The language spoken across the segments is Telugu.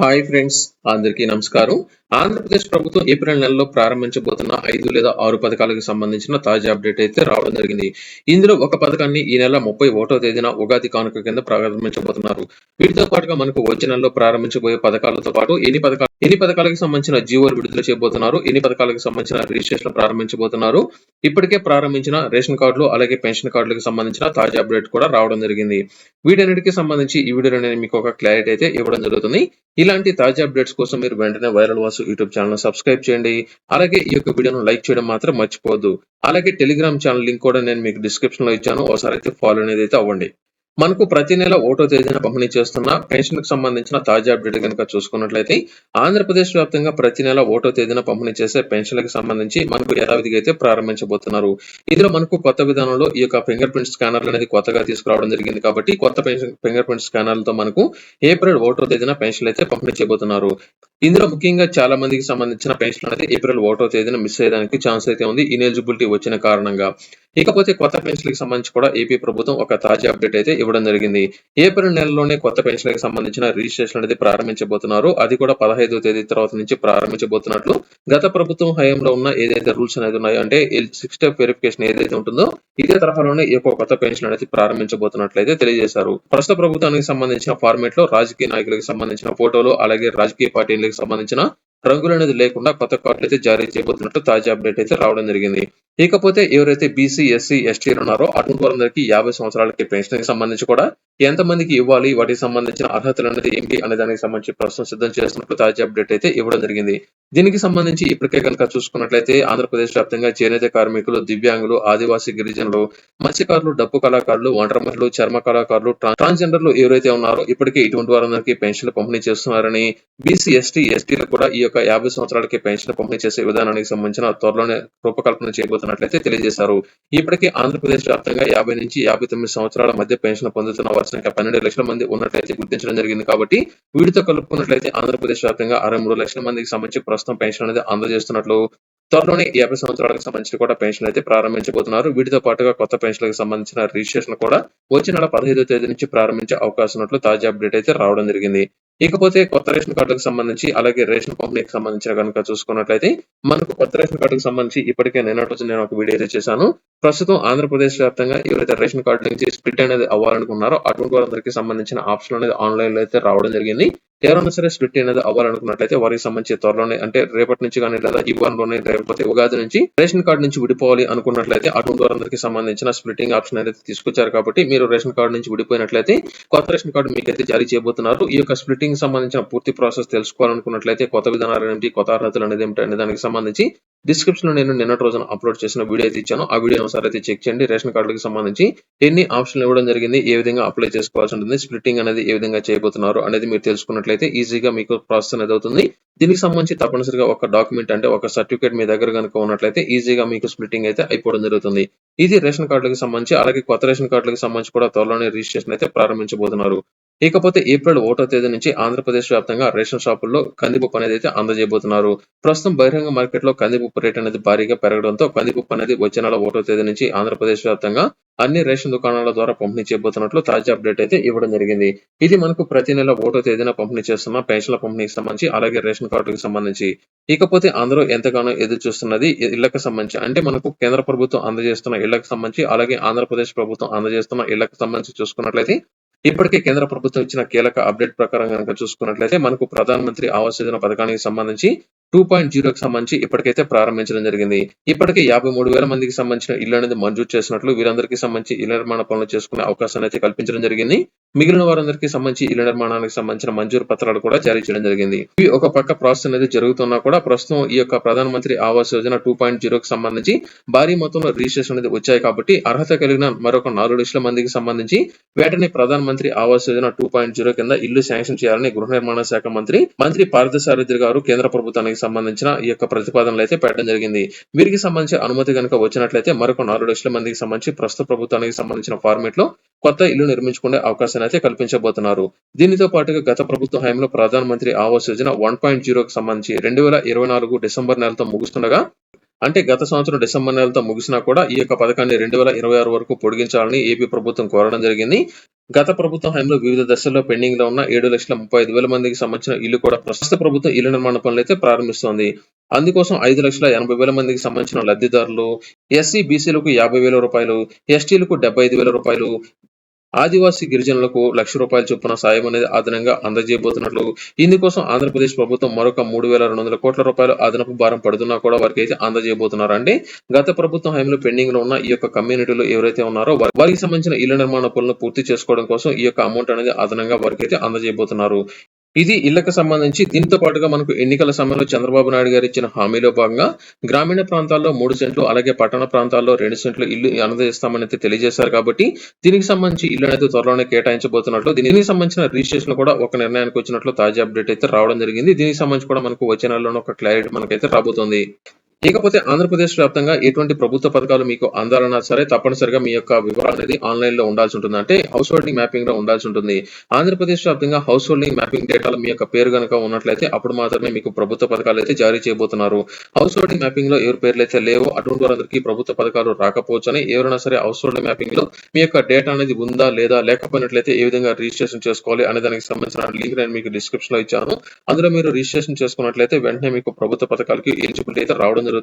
హాయ్ ఫ్రెండ్స్ అందరికీ నమస్కారం ఆంధ్రప్రదేశ్ ప్రభుత్వం ఏప్రిల్ నెలలో ప్రారంభించబోతున్న ఐదు లేదా ఆరు పథకాలకు సంబంధించిన తాజా అప్డేట్ అయితే రావడం జరిగింది. ఇందులో ఒక పథకాన్ని ఈ నెల ముప్పై ఒకటో తేదీన ఉగాది కానుక కింద ప్రారంభించబోతున్నారు. వీటితో పాటుగా మనకు వచ్చే నెలలో ప్రారంభించబోయే పథకాలతో పాటు ఎన్ని పథకాలు ఎన్ని పథకాలకు సంబంధించిన జీవోలు విడుదల చేయబోతున్నారు ఎన్ని పథకాలకు సంబంధించిన రిజిస్ట్రేషన్ ప్రారంభించబోతున్నారు ఇప్పటికే ప్రారంభించిన రేషన్ కార్డులు అలాగే పెన్షన్ కార్డులకు సంబంధించిన తాజా అప్డేట్ కూడా రావడం జరిగింది. వీటన్నిటికీ సంబంధించి ఈ వీడియోలో నేను మీకు ఒక క్లారిటీ అయితే ఇవ్వడం జరుగుతుంది. ఇలాంటి తాజా అప్డేట్స్ కోసం మీరు వెంటనే viral Vasu YouTube channel subscribe చేయండి. అలాగే ఈ యొక్క వీడియోను లైక్ చేయడం మాత్రం మర్చిపోవద్దు. అలాగే టెలిగ్రామ్ ఛానల్ లింక్ కూడా నేను మీకు డిస్క్రిప్షన్లో ఇచ్చాను. ఒకసారి అయితే ఫాలో అనేది అయితే అవ్వండి. మనకు ప్రతి నెల ఓటో తేదీన పంపిణీ చేస్తున్న పెన్షన్కు సంబంధించిన తాజా అప్డేట్ కనుక చూసుకున్నట్లయితే ఆంధ్రప్రదేశ్ వ్యాప్తంగా ప్రతి నెల ఓటో తేదీన పంపిణీ చేసే పెన్షన్లకు సంబంధించి మనకు యథావిధిగా అయితే ప్రారంభించబోతున్నారు. ఇందులో మనకు కొత్త విధానంలో ఈ యొక్క ఫింగర్ ప్రింట్ స్కానర్లు అనేది కొత్తగా తీసుకురావడం జరిగింది కాబట్టి కొత్త పెన్షన్ ఫింగర్ ప్రింట్ స్కానర్లతో మనకు ఏప్రిల్ ఓటో తేదీన పెన్షన్లు అయితే పంపిణీ చేయబోతున్నారు. ఇందులో ముఖ్యంగా చాలా మందికి సంబంధించిన పెన్షన్ అనేది ఏప్రిల్ ఓటో తేదీన మిస్ అయ్యడానికి ఛాన్స్ అయితే ఉంది ఇనెలిజిబిలిటీ వచ్చిన కారణంగా. ఇకపోతే కొత్త పెన్షన్లకు సంబంధించి కూడా ఏపీ ప్రభుత్వం ఒక తాజా అప్డేట్ అయితే ఇవ్వడం జరిగింది. ఏప్రిల్ నెలలోనే కొత్త పెన్షన్లకు సంబంధించిన రిజిస్ట్రేషన్ అనేది ప్రారంభించబోతున్నారు. అది కూడా పదహైదో తేదీ తర్వాత నుంచి ప్రారంభించబోతున్నట్లు. గత ప్రభుత్వం హయాంలో ఉన్న ఏదైతే రూల్స్ అనేది ఉన్నాయో అంటే సిక్స్ స్టెప్ వెరిఫికేషన్ ఏదైతే ఉంటుందో ఇదే తరహాలోనే ఈ యొక్క కొత్త పెన్షన్ అనేది ప్రారంభించబోతున్నట్లయితే తెలియజేశారు. ప్రస్తుత ప్రభుత్వానికి సంబంధించిన ఫార్మేట్లో రాజకీయ నాయకులకు సంబంధించిన ఫోటోలు అలాగే రాజకీయ పార్టీలకు సంబంధించిన రంగులు అనేది లేకుండా కొత్త కార్డులు అయితే జారీ చేయబోతున్నట్టు తాజా అప్డేట్ అయితే రావడం జరిగింది. ఇకపోతే ఎవరైతే బీసీ ఎస్సీ ఎస్టీలు ఉన్నారో అటువంటి వారందరికీ యాభై సంవత్సరాలకి పెన్షన్కి సంబంధించి కూడా ఎంత మందికి ఇవ్వాలి వాటికి సంబంధించిన అర్హతలు అనేది ఏంటి అనే దానికి సంబంధించి ప్రస్తుతం సిద్ధం చేస్తున్నట్టు తాజా అప్డేట్ అయితే ఇవ్వడం జరిగింది. దీనికి సంబంధించి ఇప్పటికే కనుక చూసుకున్నట్లయితే ఆంధ్రప్రదేశ్ వ్యాప్తంగా చేనేత కార్మికులు దివ్యాంగులు ఆదివాసీ గిరిజనులు మత్స్యకారులు డప్పు కళాకారులు ఒంటరి మహిళలు చర్మ కళాకారులు ట్రాన్స్జెండర్లు ఎవరైతే ఉన్నారో ఇప్పటికే ఇటువంటి వారందరికీ పెన్షన్లు పంపిణీ చేస్తున్నారని బీసీ ఎస్టీ ఎస్టీలకు కూడా ఈ యొక్క యాభై సంవత్సరాలకి పెన్షన్ పంపిణీ చేసే విధానానికి సంబంధించిన త్వరలోనే రూపకల్పన చేయబోతున్నట్లయితే తెలియజేశారు. ఇప్పటికే ఆంధ్రప్రదేశ్ వ్యాప్తంగా యాభై నుంచి యాభై తొమ్మిది సంవత్సరాల మధ్య పెన్షన్ పొందుతున్న వారి సంఖ్య పన్నెండు లక్షల మంది ఉన్నట్లయితే గుర్తించడం జరిగింది కాబట్టి వీటితో కలుపుకున్నట్లయితే ఆంధ్రప్రదేశ్ వ్యాప్తంగా అరవై మూడు లక్షల మందికి సంబంధించి ప్రస్తుతం పెన్షన్ అనేది అందజేస్తున్నట్లు త్వరలోనే యాభై సంవత్సరాలకు సంబంధించి కూడా పెన్షన్ అయితే ప్రారంభించబోతున్నారు. వీటితో పాటుగా కొత్త పెన్షన్లకు సంబంధించిన రిజిస్ట్రేషన్ కూడా వచ్చే నెల పదహైదో తేదీ నుంచి ప్రారంభించే అవకాశం ఉన్నట్లు తాజా అప్డేట్ అయితే రావడం జరిగింది. ఇకపోతే కొత్త రేషన్ కార్డులకు సంబంధించి అలాగే రేషన్ పంపిణీకి సంబంధించిన కనుక చూసుకున్నట్లయితే మనకు కొత్త రేషన్ కార్డుకు సంబంధించి ఇప్పటికే నిన్నటి రోజు నేను ఒక వీడియో అయితే చేశాను. ప్రస్తుతం ఆంధ్రప్రదేశ్ వ్యాప్తంగా ఎవరైతే రేషన్ కార్డు నుంచి స్ప్లిట్ అనేది అవ్వాలనుకున్నారో అటువంటి వారందరికీ సంబంధించిన ఆప్షన్ అనేది ఆన్లైన్లో అయితే రావడం జరిగింది. ఎవరైనా సరే స్ప్లిట్ అనేది అవ్వాలనుకున్నట్లయితే వారికి సంబంధించి త్వరలోనే అంటే రేపటి నుంచి కానీ లేదా ఈ వారంలోనే లేకపోతే ఉగాది నుంచి రేషన్ కార్డు నుంచి విడిపోవాలి అనుకున్నట్లయితే అటువంటి వారందరికీ సంబంధించిన స్ప్లిటింగ్ ఆప్షన్ అనేది తీసుకొచ్చారు కాబట్టి మీరు రేషన్ కార్డు నుంచి విడిపోయినట్లయితే కొత్త రేషన్ కార్డు మీకు అయితే జారీ చేయబోతున్నారు. ఈ యొక్క స్ప్లిటింగ్ సంబంధించిన పూర్తి ప్రాసెస్ తెలుసుకోవాలనుకున్నట్లయితే కొత్త విధానాలు ఏంటి కొత్త అర్హతలు అనేది ఏమిటి అనే దానికి సంబంధించి డిస్క్రిప్షన్లో నేను నిన్నటి రోజున అప్లోడ్ చేసిన వీడియో అయితే ఇచ్చాను. ఆ వీడియో ఒకసారి అయితే చెక్ చేయండి. రేషన్ కార్డులకు సంబంధించి ఎన్ని ఆప్షన్లు ఇవ్వడం జరిగింది ఏ విధంగా అప్లై చేసుకోవాల్సి ఉంటుంది స్ప్లిట్టింగ్ అనేది ఏ విధంగా చేయబోతున్నారు అనేది మీరు తెలుసుకున్నట్లయితే ఈజీగా మీకు ప్రాసెస్ అనేది అవుతుంది. దీనికి సంబంధించి తప్పనిసరిగా ఒక డాక్యుమెంట్ అంటే ఒక సర్టిఫికేట్ మీ దగ్గర కనుక ఉన్నట్లయితే ఈజీగా మీకు స్ప్లిట్టింగ్ అయితే అయిపోవడం జరుగుతుంది. ఇది రేషన్ కార్డులకు సంబంధించి అలాగే కొత్త రేషన్ కార్డులకు సంబంధించి కూడా త్వరలోనే రిజిస్ట్రేషన్ అయితే ప్రారంభించబోతున్నారు. ఇకపోతే ఏప్రిల్ ఒకటో తేదీ నుంచి ఆంధ్రప్రదేశ్ వ్యాప్తంగా రేషన్ షాపుల్లో కందిపప్పు అనేది అయితే అందజేయబోతున్నారు. ప్రస్తుతం బహిరంగ మార్కెట్లో కందిపప్పు రేట్ అనేది భారీగా పెరగడంతో కందిపప్పు అనేది వచ్చే నెల ఒకటో తేదీ నుంచి ఆంధ్రప్రదేశ్ వ్యాప్తంగా అన్ని రేషన్ దుకాణాల ద్వారా పంపిణీ చేయబోతున్నట్లు తాజా అప్డేట్ అయితే ఇవ్వడం జరిగింది. ఇది మనకు ప్రతి నెల ఒకటో తేదీన పంపిణీ చేస్తున్న పెన్షన్ల పంపిణీకి సంబంధించి అలాగే రేషన్ కార్డుకి సంబంధించి. ఇకపోతే అందరూ ఎంతగానో ఎదురు చూస్తున్నది ఇళ్ళకు సంబంధించి. అంటే మనకు కేంద్ర ప్రభుత్వం అందజేస్తున్న ఇళ్ళకు సంబంధించి అలాగే ఆంధ్రప్రదేశ్ ప్రభుత్వం అందజేస్తున్న ఇళ్ళకు సంబంధించి చూసుకున్నట్లయితే ఇప్పటికే కేంద్ర ప్రభుత్వం ఇచ్చిన కీలక అప్డేట్ ప్రకారం కనుక చూసుకున్నట్లయితే మనకు ప్రధానమంత్రి ఆవాస్ యోజన పథకానికి సంబంధించి టూ పాయింట్ జీరోకి సంబంధించి ఇప్పటికైతే ప్రారంభించడం జరిగింది. ఇప్పటికే యాభై మూడు వేల మందికి సంబంధించిన ఇల్లు అనేది మంజూరు చేసినట్లు వీరందరికీ సంబంధించి ఇళ్ళ నిర్మాణ పనులు చేసుకునే అవకాశాన్ని అయితే కల్పించడం జరిగింది. మిగిలిన వారందరికీ సంబంధించి ఇళ్ళ నిర్మాణానికి సంబంధించిన మంజూరు పత్రాలు కూడా జారీ చేయడం జరిగింది. ఇవి ఒక పక్క ప్రాసెస్ అనేది జరుగుతున్నా కూడా ప్రస్తుతం ఈ యొక్క ప్రధానమంత్రి ఆవాస్ యోజన టూ పాయింట్ జీరోకి సంబంధించి భారీ మొత్తంలో రిజిస్ట్రేషన్ అనేది వచ్చాయి కాబట్టి అర్హత కలిగిన మరొక నాలుగు లక్షల మందికి సంబంధించి వెంటనే Pradhan Mantri Awas Yojana two point zero కింద ఇల్లు శాంక్షన్ చేయాలని గృహ నిర్మాణ శాఖ మంత్రి మంత్రి పార్థసారథి గారు కేంద్ర ప్రభుత్వానికి సంబంధించిన ఈ యొక్క ప్రతిపాదనలు అయితే పెట్టడం జరిగింది. వీరికి సంబంధించి అనుమతి కనుక వచ్చినట్లయితే మరొక నాలుగు లక్షల మందికి సంబంధించి ప్రస్తుత ప్రభుత్వానికి సంబంధించిన ఫార్మేట్లో కొత్త ఇల్లు నిర్మించుకునే అవకాశాన్ని అయితే కల్పించబోతున్నారు. దీనితో పాటుగా గత ప్రభుత్వ హయాంలో ప్రధానమంత్రి ఆవాస్ యోజన వన్ పాయింట్ జీరోకి సంబంధించి రెండు వేల ఇరవై నాలుగు డిసెంబర్ నెలతో ముగుస్తుండగా అంటే గత సంవత్సరం డిసెంబర్ నెలతో ముగిసినా కూడా ఈ యొక్క పథకాన్ని రెండు వేల ఇరవై ఆరు వరకు పొడిగించాలని ఏపీ ప్రభుత్వం కోరడం జరిగింది. గత ప్రభుత్వం హయాంలో వివిధ దశల్లో పెండింగ్లో ఉన్న ఏడు లక్షల ముప్పై ఐదు వేల మందికి సంబంధించిన ఇల్లు కూడా ప్రస్తుత ప్రభుత్వం ఇల్లు నిర్మాణ పనులు అయితే ప్రారంభిస్తోంది. అందుకోసం ఐదు లక్షల ఎనభై వేల మందికి సంబంధించిన లబ్ధిదారులు ఎస్సీ బీసీలకు యాభై వేల రూపాయలు ఎస్టీలకు డెబ్బై ఐదు వేల రూపాయలు ఆదివాసీ గిరిజనులకు లక్ష రూపాయల చొప్పున సాయం అనేది అదనంగా అందజేయబోతున్నట్లు ఇందుకోసం ఆంధ్రప్రదేశ్ ప్రభుత్వం మరొక మూడు వేల రెండు వందల కోట్ల రూపాయలు అదనపు భారం పడుతున్నా కూడా వారికి అయితే అందజేయబోతున్నారండి. గత ప్రభుత్వం హయాంలో పెండింగ్లో ఉన్న ఈ యొక్క కమ్యూనిటీలో ఎవరైతే ఉన్నారో వారికి సంబంధించిన ఇళ్ళ నిర్మాణ పనులను పూర్తి చేసుకోవడం కోసం ఈ యొక్క అమౌంట్ అనేది అదనంగా వారికి అయితే అందజేయబోతున్నారు. ఇది ఇళ్ళకు సంబంధించి దీంతో పాటుగా మనకు ఎన్నికల సమయంలో చంద్రబాబు నాయుడు గారు ఇచ్చిన హామీలో భాగంగా గ్రామీణ ప్రాంతాల్లో మూడు సెంట్లు అలాగే పట్టణ ప్రాంతాల్లో రెండు సెంట్లు ఇల్లు అందజేస్తామని అయితే తెలియజేశారు కాబట్టి దీనికి సంబంధించి ఇల్లు అనేది త్వరలోనే కేటాయించబోతున్నట్లు దీనికి సంబంధించిన రిజిస్ట్రేషన్ కూడా ఒక నిర్ణయానికి వచ్చినట్లు తాజా అప్డేట్ అయితే రావడం జరిగింది. దీనికి సంబంధించి కూడా మనకు వచ్చే నెలలోనే ఒక క్లారిటీ మనకైతే రాబోతుంది. ఇకపోతే ఆంధ్రప్రదేశ్ వ్యాప్తంగా ఎటువంటి ప్రభుత్వ పథకాలు మీకు అందాలన్నా సరే తప్పనిసరిగా మీ యొక్క వివరాలు అనేది ఆన్లైన్లో ఉండాల్సి ఉంటుంది. అంటే హౌస్ హోల్డింగ్ మ్యాపింగ్లో ఉండాల్సి ఉంటుంది. ఆంధ్రప్రదేశ్ వ్యాప్తంగా హౌస్ హోల్డింగ్ మ్యాపింగ్ డేటాలో మీ యొక్క పేరు కనుక ఉన్నట్లయితే అప్పుడు మాత్రమే మీకు ప్రభుత్వ పథకాలు అయితే జారీ చేయబోతున్నారు. హౌస్ హోల్డింగ్ మ్యాపింగ్లో ఎవరి పేర్లు అయితే లేవో అటువంటి వారందరికీ ప్రభుత్వ పథకాలు రాకపోవచ్చు అని ఎవరైనా సరే హౌస్ హోల్డింగ్ మ్యాపింగ్లో మీ యొక్క డేటా అనేది ఉందా లేదా లేకపోయినట్లయితే ఏ విధంగా రిజిస్ట్రేషన్ చేసుకోవాలి అనే దానికి సంబంధించిన లింక్ నేను మీకు డిస్క్రిప్షన్లో ఇచ్చాను. అందులో మీరు రిజిస్ట్రేషన్ చేసుకున్నట్లయితే వెంటనే మీకు ప్రభుత్వ పథకాలకి ఎలిజిబిలిటీ అయితే రావడం జరుగుతుంది.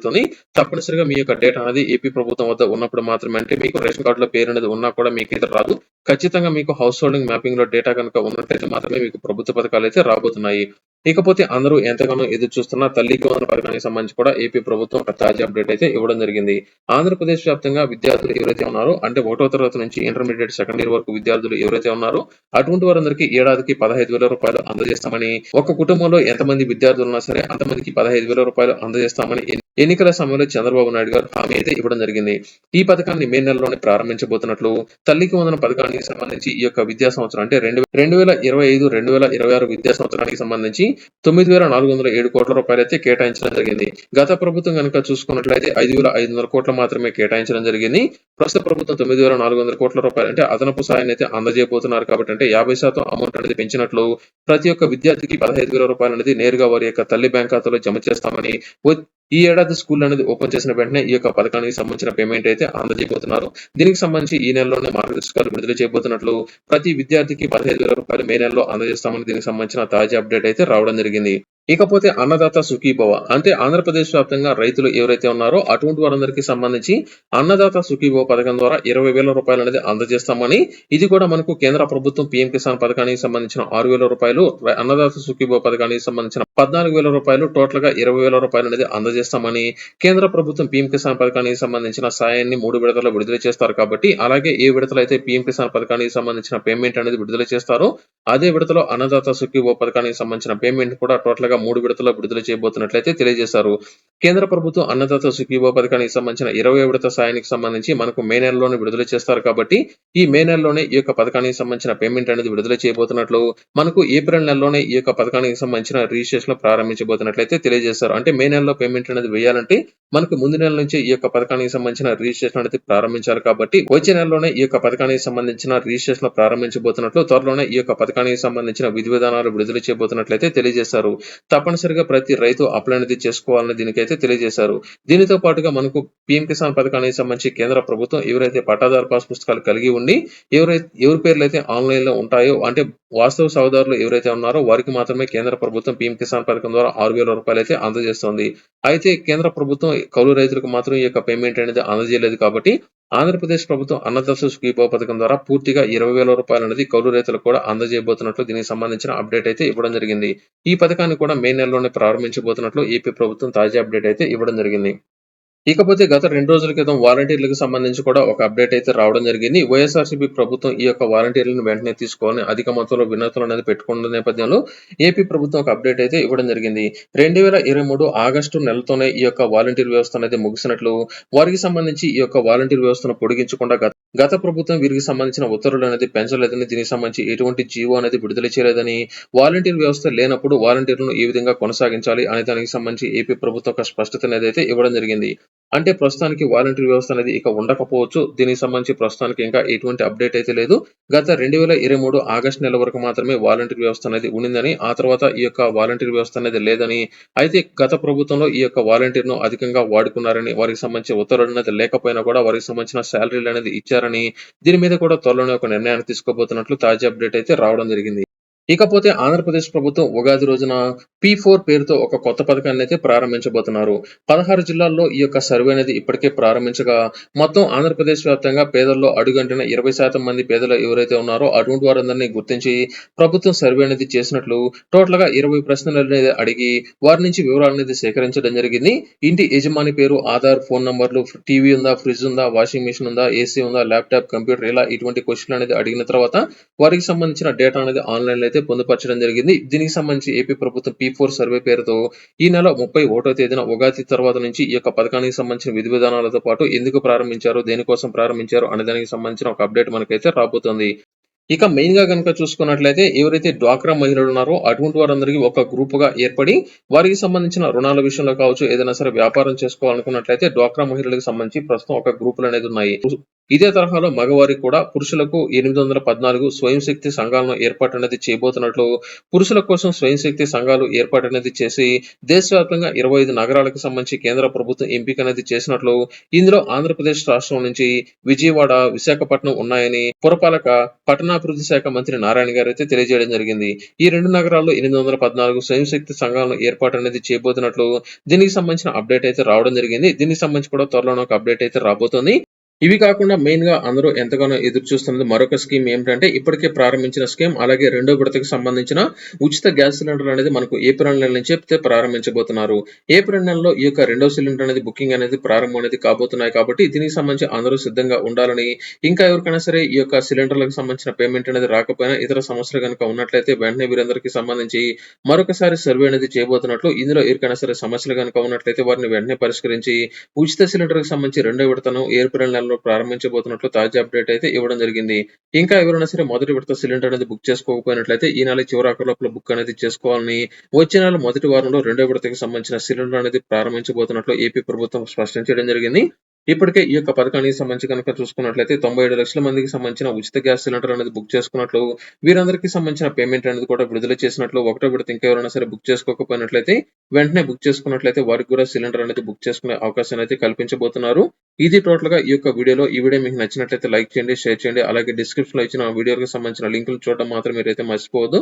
తప్పనిసరిగా మీ యొక్క డేటా అనేది ఏపీ ప్రభుత్వం వద్ద ఉన్నప్పుడు మాత్రమే అంటే మీకు రేషన్ కార్డులో పేరు అనేది ఉన్నా కూడా మీకు అయితే రాదు. ఖచ్చితంగా మీకు హౌస్ హోల్డింగ్ మ్యాపింగ్లో డేటా కనుక ఉన్నట్లయితే మాత్రమే మీకు ప్రభుత్వ పథకాలు అయితే రాబోతున్నాయి. ఇకపోతే అందరూ ఎంతగానో ఎదురు చూస్తున్న తల్లికి వందల పథకానికి సంబంధించి కూడా ఏపీ ప్రభుత్వం ఒక తాజా అప్డేట్ అయితే ఇవ్వడం జరిగింది. ఆంధ్రప్రదేశ్ వ్యాప్తంగా విద్యార్థులు ఎవరైతే ఉన్నారో అంటే ఒకటో తరగతి నుంచి ఇంటర్మీడియట్ సెకండ్ ఇయర్ వరకు విద్యార్థులు ఎవరైతే ఉన్నారో అటువంటి వారందరికీ ఏడాదికి పదహైదు వేల రూపాయలు అందజేస్తామని ఒక కుటుంబంలో ఎంతమంది విద్యార్థులు ఉన్నా సరే అంతమందికి పదహైదు వేల రూపాయలు అందజేస్తామని ఎన్నికల సమయంలో చంద్రబాబు నాయుడు గారు హామీ అయితే ఇవ్వడం జరిగింది. ఈ పథకాన్ని మే నెలలోనే ప్రారంభించబోతున్నట్లు తల్లికి వందన పథకానికి సంబంధించి ఈ యొక్క విద్యా సంవత్సరం అంటే రెండు రెండు వేల ఇరవై ఐదు రెండు వేల ఇరవై ఆరు విద్యా సంవత్సరానికి సంబంధించి తొమ్మిది వేల నాలుగు వందల ఏడు కోట్ల రూపాయలు అయితే కేటాయించడం జరిగింది. గత ప్రభుత్వం కనుక చూసుకున్నట్లయితే ఐదు వేల ఐదు వందల కోట్ల మాత్రమే కేటాయించడం జరిగింది. ప్రస్తుత ప్రభుత్వం తొమ్మిది వేల నాలుగు వందల కోట్ల రూపాయలు అంటే అదనపు సాయాన్ని అయితే అందజేయబోతున్నారు కాబట్టి అంటే యాభై శాతం అమౌంట్ అనేది పెంచినట్లు ప్రతి ఒక్క విద్యార్థికి పదహైదు వేల రూపాయలు అనేది నేరుగా వారి యొక్క తల్లి బ్యాంక్ ఖాతాలో జమ చేస్తామని ఈ ఏడాది స్కూల్ అనేది ఓపెన్ చేసిన వెంటనే ఈ యొక్క పథకానికి సంబంధించిన పేమెంట్ అయితే అందజేయబోతున్నారు. దీనికి సంబంధించి ఈ నెలలోనే మార్గదర్శకాలు విడుదల చేయబోతున్నట్లు ప్రతి విద్యార్థికి పదిహేను వేల రూపాయలు మే నెలలో అందజేస్తామని దీనికి సంబంధించిన తాజా అప్డేట్ అయితే రావడం జరిగింది. ఇకపోతే అన్నదాత సుఖీభవ అంటే ఆంధ్రప్రదేశ్ వ్యాప్తంగా రైతులు ఎవరైతే ఉన్నారో అటువంటి వారందరికీ సంబంధించి అన్నదాత సుఖీభవ పథకం ద్వారా ఇరవై వేల రూపాయలు అనేది అందజేస్తామని ఇది కూడా మనకు కేంద్ర ప్రభుత్వం పీఎం కిసాన్ పథకానికి సంబంధించిన ఆరు వేల రూపాయలు అన్నదాత సుఖీభవ పథకానికి సంబంధించిన పద్నాలుగు వేల రూపాయలు టోటల్గా ఇరవై వేల రూపాయలు అనేది అందజేస్తామని కేంద్ర ప్రభుత్వం పీఎం కిసాన్ పథకానికి సంబంధించిన సాయాన్ని మూడు విడతల్లో విడుదల చేస్తారు కాబట్టి అలాగే ఏ విడతలు అయితే పీఎం కిసాన్ పథకానికి సంబంధించిన పేమెంట్ అనేది విడుదల చేస్తారో అదే విడతలో అన్నదాత సుఖీభవ పథకానికి సంబంధించిన పేమెంట్ కూడా టోటల్గా మూడు విడతల్లో విడుదల చేయబోతున్నట్లయితే తెలియజేశారు. కేంద్ర ప్రభుత్వం అన్నదాత సుఖీభో పథకానికి సంబంధించిన ఇరవై విడత సాయానికి సంబంధించి మనకు మే నెలలోనే విడుదల చేస్తారు కాబట్టి ఈ మే నెలలోనే ఈ యొక్క పథకానికి సంబంధించిన పేమెంట్ అనేది విడుదల చేయబోతున్నట్లు మనకు ఏప్రిల్ నెలలోనే ఈ యొక్క పథకానికి సంబంధించిన రిజిస్ట్రేషన్ ప్రారంభించబోతున్నట్లయితే తెలియజేస్తారు అంటే మే నెలలో పేమెంట్ అనేది వేయాలంటే మనకు ముందు నెల నుంచి ఈ యొక్క పథకానికి సంబంధించిన రిజిస్ట్రేషన్ అనేది ప్రారంభించారు కాబట్టి వచ్చే నెలలోనే ఈ యొక్క పథకానికి సంబంధించిన రిజిస్ట్రేషన్ ప్రారంభించబోతున్నట్లు త్వరలోనే ఈ యొక్క పథకానికి సంబంధించిన విధి విధానాలు విడుదల చేయబోతున్నట్లయితే తెలియజేశారు. తప్పనిసరిగా ప్రతి రైతు అప్లైనది చేసుకోవాలని దీనికైతే తెలియజేశారు. దీనితో పాటుగా మనకు పీఎం కిసాన్ పథకానికి సంబంధించి కేంద్ర ప్రభుత్వం ఎవరైతే పట్టాదారు పాస్ పుస్తకాలు కలిగి ఉండి ఎవరైతే ఎవరి పేర్లు అయితే ఆన్లైన్లో ఉంటాయో అంటే వాస్తవ సహోదారులు ఎవరైతే ఉన్నారో వారికి మాత్రమే కేంద్ర ప్రభుత్వం పీఎం కిసాన్ పథకం ద్వారా ఆరు వేల రూపాయలు అయితే అందజేస్తుంది. అయితే కేంద్ర ప్రభుత్వం కౌలు రైతులకు మాత్రం ఈ యొక్క పేమెంట్ అనేది అందజేయలేదు కాబట్టి ఆంధ్రప్రదేశ్ ప్రభుత్వం అన్నదాస సుఖీభావ పథకం ద్వారా పూర్తిగా ఇరవై వేల రూపాయలు అనేది కౌలు రైతులకు కూడా అందజేయబోతున్నట్లు దీనికి సంబంధించిన అప్డేట్ అయితే ఇవ్వడం జరిగింది. ఈ పథకాన్ని కూడా మే నెలలోనే ప్రారంభించబోతున్నట్లు ఏపీ ప్రభుత్వం తాజా అప్డేట్ అయితే ఇవ్వడం జరిగింది. ఇకపోతే గత రెండు రోజుల క్రితం వాలంటీర్లకు సంబంధించి కూడా ఒక అప్డేట్ అయితే రావడం జరిగింది. వైఎస్ఆర్సీపీ ప్రభుత్వం ఈ యొక్క వాలంటీర్లను వెంటనే తీసుకొని అధిక మొత్తంలో వినతులు అనేది పెట్టుకున్న నేపథ్యంలో ఏపీ ప్రభుత్వం ఒక అప్డేట్ అయితే ఇవ్వడం జరిగింది. రెండు వేల ఇరవై మూడు ఆగస్టు నెలతోనే ఈ యొక్క వాలంటీర్ వ్యవస్థ అనేది ముగిసినట్లు వారికి సంబంధించి ఈ యొక్క వాలంటీర్ వ్యవస్థను పొడిగించకుండా గత గత ప్రభుత్వం వీరికి సంబంధించిన ఉత్తర్వులు అనేది పెంచలేదని దీనికి సంబంధించి ఎటువంటి జీవో అనేది విడుదల చేయలేదని వాలంటీర్ వ్యవస్థ లేనప్పుడు వాలంటీర్లను ఏ విధంగా కొనసాగించాలి అనే దానికి సంబంధించి ఏపీ ప్రభుత్వం ఒక స్పష్టత అనేది అయితే ఇవ్వడం జరిగింది. అంటే ప్రస్తుతానికి వాలంటీర్ వ్యవస్థ అనేది ఇక ఉండకపోవచ్చు. దీనికి సంబంధించి ప్రస్తుతానికి ఇంకా ఎటువంటి అప్డేట్ అయితే లేదు. గత 2023 ఆగస్టు నెల వరకు మాత్రమే వాలంటీర్ వ్యవస్థ అనేది ఉండిందని, ఆ తర్వాత ఈ యొక్క వాలంటీర్ వ్యవస్థ అనేది లేదని, అయితే గత ప్రభుత్వంలో ఈ యొక్క వాలంటీర్‌ను అధికంగా వాడుకున్నారని, వారికి సంబంధించిన ఉత్తర్వులు అనేది లేకపోయినా కూడా వారికి సంబంధించిన శాలరీలు అనేది ఇచ్చారని, దీని మీద కూడా త్వరలోనే ఒక నిర్ణయాన్ని తీసుకోబోతున్నట్లు తాజా అప్డేట్ అయితే రావడం జరిగింది. ఇకపోతే ఆంధ్రప్రదేశ్ ప్రభుత్వం ఉగాది రోజున పీ4 పేరుతో ఒక కొత్త పథకాన్ని అయితే ప్రారంభించబోతున్నారు. 16 జిల్లాల్లో ఈ యొక్క సర్వే అనేది ఇప్పటికే ప్రారంభించగా, మొత్తం ఆంధ్రప్రదేశ్ వ్యాప్తంగా పేదల్లో అడుగంటిన 20% మంది పేదలు ఎవరైతే ఉన్నారో అటువంటి వారందరినీ గుర్తించి ప్రభుత్వం సర్వే అనేది చేసినట్లు టోటల్గా ఇరవై ప్రశ్నలు అనేది అడిగి వారి నుంచి వివరాలు అనేది సేకరించడం జరిగింది. ఇంటి యజమాని పేరు, ఆధార్, ఫోన్ నంబర్లు, టీవీ ఉందా, ఫ్రిడ్జ్ ఉందా, వాషింగ్ మిషన్ ఉందా, ఏసీ ఉందా, ల్యాప్‌టాప్, కంప్యూటర్ ఇలా ఇటువంటి క్వెషన్‌లు అనేది అడిగిన తర్వాత వారికి సంబంధించిన డేటా అనేది ఆన్లైన్ అయితే పొందుపరచడం జరిగింది. దీనికి సంబంధించి ఏపీ ప్రభుత్వం పీ4 సర్వే పేరుతో ఈ నెల 31 తేదీన ఉగాది తర్వాత నుంచి ఈ యొక్క పథకానికి సంబంధించిన విధి విధానాలతో పాటు ఎందుకు ప్రారంభించారు, దేనికోసం ప్రారంభించారు అనే దానికి సంబంధించిన ఒక అప్డేట్ మనకైతే రాబోతుంది. ఇక మెయిన్గా గనుక చూసుకున్నట్లయితే ఎవరైతే డ్వాక్రా మహిళలు ఉన్నారో అటువంటి వారందరికీ ఒక గ్రూప్‌గా ఏర్పడి వారికి సంబంధించిన రుణాల విషయంలో కావచ్చు, ఏదైనా సరే వ్యాపారం చేసుకోవాలనుకున్నట్లయితే డ్వాక్రా మహిళలకు సంబంధించి ప్రస్తుతం ఒక గ్రూపులు అనేది ఉన్నాయి. ఇదే తరహాలో మగవారికి కూడా పురుషులకు 814 స్వయం శక్తి సంఘాలను ఏర్పాటు అనేది చేయబోతున్నట్లు, పురుషుల కోసం స్వయం శక్తి సంఘాలు ఏర్పాటు అనేది చేసి దేశవ్యాప్తంగా 25 నగరాలకు సంబంధించి కేంద్ర ప్రభుత్వం ఎంపిక అనేది చేసినట్లు, ఇందులో ఆంధ్రప్రదేశ్ రాష్ట్రం నుంచి విజయవాడ, విశాఖపట్నం ఉన్నాయని పురపాలక, పట్టణాభివృద్ధి శాఖ మంత్రి నారాయణ గారు అయితే తెలియజేయడం జరిగింది. ఈ రెండు నగరాల్లో 814 స్వయం శక్తి సంఘాలను ఏర్పాటు అనేది చేయబోతున్నట్లు దీనికి సంబంధించిన అప్డేట్ అయితే రావడం జరిగింది. దీనికి సంబంధించి కూడా త్వరలోనే ఒక అప్డేట్ అయితే రాబోతోంది. ఇవి కాకుండా మెయిన్గా అందరూ ఎంతగానో ఎదురు చూస్తున్నది మరొక స్కీమ్ ఏమిటంటే ఇప్పటికే ప్రారంభించిన స్కీమ్ అలాగే రెండో విడతకు సంబంధించిన ఉచిత గ్యాస్ సిలిండర్ అనేది మనకు ఏప్రిల్ నెల నుంచి చెప్తే ప్రారంభించబోతున్నారు. ఏప్రిల్ నెలలో ఈ యొక్క రెండో సిలిండర్ అనేది బుకింగ్ అనేది ప్రారంభం అనేది కాబోతున్నాయి కాబట్టి దీనికి సంబంధించి అందరూ సిద్ధంగా ఉండాలని, ఇంకా ఎవరికైనా సరే ఈ యొక్క సిలిండర్‌లకు సంబంధించిన పేమెంట్ అనేది రాకపోయినా ఇతర సమస్యలు కనుక ఉన్నట్లయితే వెంటనే వీరందరికీ సంబంధించి మరొకసారి సర్వే అనేది చేయబోతున్నట్లు, ఇందులో ఎవరికైనా సరే సమస్యలు కనుక ఉన్నట్లయితే వారిని వెంటనే పరిష్కరించి ఉచిత సిలిండర్‌కి సంబంధించి రెండో విడతను ఏప్రిల్ నెలలో ప్రారంభించబోతున్నట్లు తాజా అప్డేట్ అయితే ఇవ్వడం జరిగింది. ఇంకా ఎవరైనా సరే మొదటి విడత సిలిండర్ అనేది బుక్ చేసుకోకపోయినట్లయితే ఈ నెల చివరి లోపల బుక్ అనేది చేసుకోవాలని, వచ్చే నెల మొదటి వారంలో రెండో విడతకి సంబంధించిన సిలిండర్ అనేది ప్రారంభించబోతున్నట్లు ఏపీ ప్రభుత్వం స్పష్టం చేయడం జరిగింది. ఇప్పటికే ఈ యొక్క పథకానికి సంబంధించి కనుక చూసుకున్నట్లయితే 97 లక్షల మందికి సంబంధించిన ఉచిత గ్యాస్ సిలిండర్ అనేది బుక్ చేసుకున్నట్లు, వీరందరికీ సంబంధించిన పేమెంట్ అనేది కూడా విడుదల చేసినట్లు, ఒకటో విడత ఇంకెవరైనా సరే బుక్ చేసుకోకపోయినట్లయితే వెంటనే బుక్ చేసుకున్నట్లయితే వారికి కూడా సిలిండర్ అనేది బుక్ చేసుకునే అవకాశం అయితే కల్పించబోతున్నారు. ఇది టోటల్‌గా ఈ యొక్క వీడియోలో. ఈ వీడియో మీకు నచ్చినట్లయితే లైక్ చేయండి, షేర్ చేయండి. అలాగే డిస్క్రిప్షన్‌లో ఇచ్చిన వీడియోకి సంబంధించిన లింకులు చూడడం మాత్రం మీరైతే మర్చిపోవద్దు.